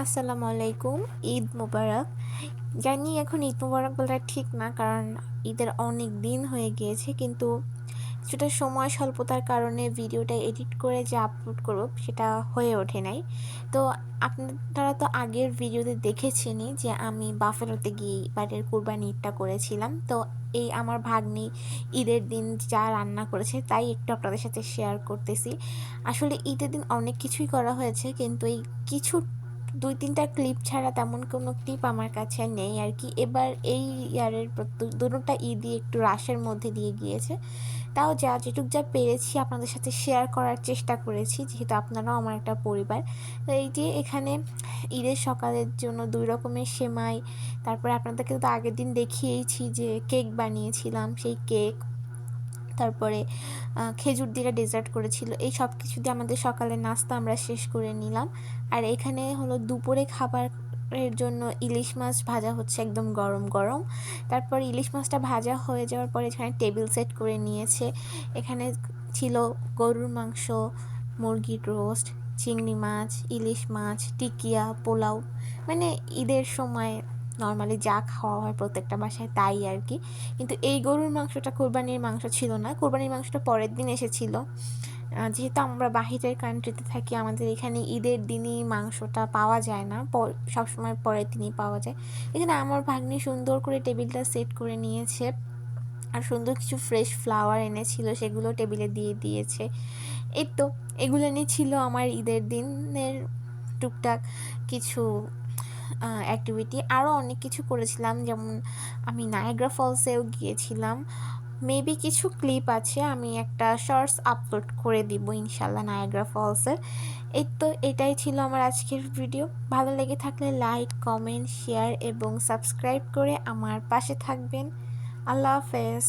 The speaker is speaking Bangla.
আসসালামু আলাইকুম ঈদ মুবারক। জানি এখন ঈদ মুবারক বলাটা ঠিক না, কারণ ঈদের অনেক দিন হয়ে গিয়েছে, কিন্তু কিছুটা সময় স্বল্পতার কারণে ভিডিওটা এডিট করে যে আপলোড করব সেটা হয়ে ওঠে নাই। তো আপনারা তো আগের ভিডিওতে দেখেছেনই যে আমি বাফেলোতে গিয়ে বাড়ির কোরবানি ঈদটা করেছিলাম। তো এই আমার ভাগ্নি ঈদের দিন যা রান্না করেছে তাই একটু আপনাদের সাথে শেয়ার করতেছি। আসলে ঈদের দিন অনেক কিছুই করা হয়েছে, কিন্তু এই কিছু দুই তিনটা ক্লিপ ছাড়া তেমন কোনো ক্লিপ আমার কাছে নেই আর কি। এবার এই ইয়ারের দুটোটা ঈদই একটু রাশের মধ্যে দিয়ে গিয়েছে। তাও যা, যেটুক যা পেরেছি আপনাদের সাথে শেয়ার করার চেষ্টা করেছি, যেহেতু আপনারাও আমার একটা পরিবার। তো এই যে এখানে ঈদের সকালের জন্য দুই রকমের সেমাই, তারপরে আপনাদেরকে তো আগের দিন দেখিয়েছি যে কেক বানিয়েছিলাম, সেই কেক তারপরে খেজুর দিয়ে ডেজার্ট করেছিল। এই সব কিছু দিয়ে আমাদের সকালের নাস্তা আমরা শেষ করে নিলাম। আর এখানে হলো দুপুরে খাবার এর জন্য ইলিশ মাছ ভাজা হচ্ছে একদম গরম গরম। তারপর ইলিশ মাছটা ভাজা হয়ে যাওয়ার পরে এখানে টেবিল সেট করে নিয়েছে। এখানে ছিল গরুর মাংস, মুরগির রোস্ট চিংড়ি মাছ, ইলিশ মাছ, টিকিয়া, পোলাও। মানে ঈদের সময় নর্মালি যা খাওয়া হয় প্রত্যেকটা বাসায় তাই আর কি। কিন্তু এই গরুর মাংসটা কোরবানির মাংস ছিল না। কোরবানির মাংসটা পরের দিন এসেছিল। যেহেতু আমরা বাহিরের কান্ট্রিতে থাকি, আমাদের এখানে ঈদের দিনই মাংসটা পাওয়া যায় না। সবসময় পরের দিনই পাওয়া যায়। এখানে আমার ভাগ্নি সুন্দর করে টেবিলটা সেট করে নিয়েছে। আর সুন্দর কিছু ফ্রেশ ফ্লাওয়ার এনেছিল, সেগুলো টেবিলে দিয়ে দিয়েছে। এই তো, এগুলো নিয়ে ছিল আমার ঈদের দিনের টুকটাক কিছু অ্যাক্টিভিটি আরও অনেক কিছু করেছিলাম। যেমন আমি নায়াগ্রা ফলসেও গিয়েছিলাম। মেবি কিছু ক্লিপ আছে, আমি একটা শর্টস আপলোড করে দিব ইনশাল্লাহ নায়াগ্রা ফলসের এই তো, এটাই ছিল আমার আজকের ভিডিও ভালো লেগে থাকলে লাইক কমেন্ট শেয়ার এবং সাবস্ক্রাইব করে আমার পাশে থাকবেন। আল্লাহ হাফেজ।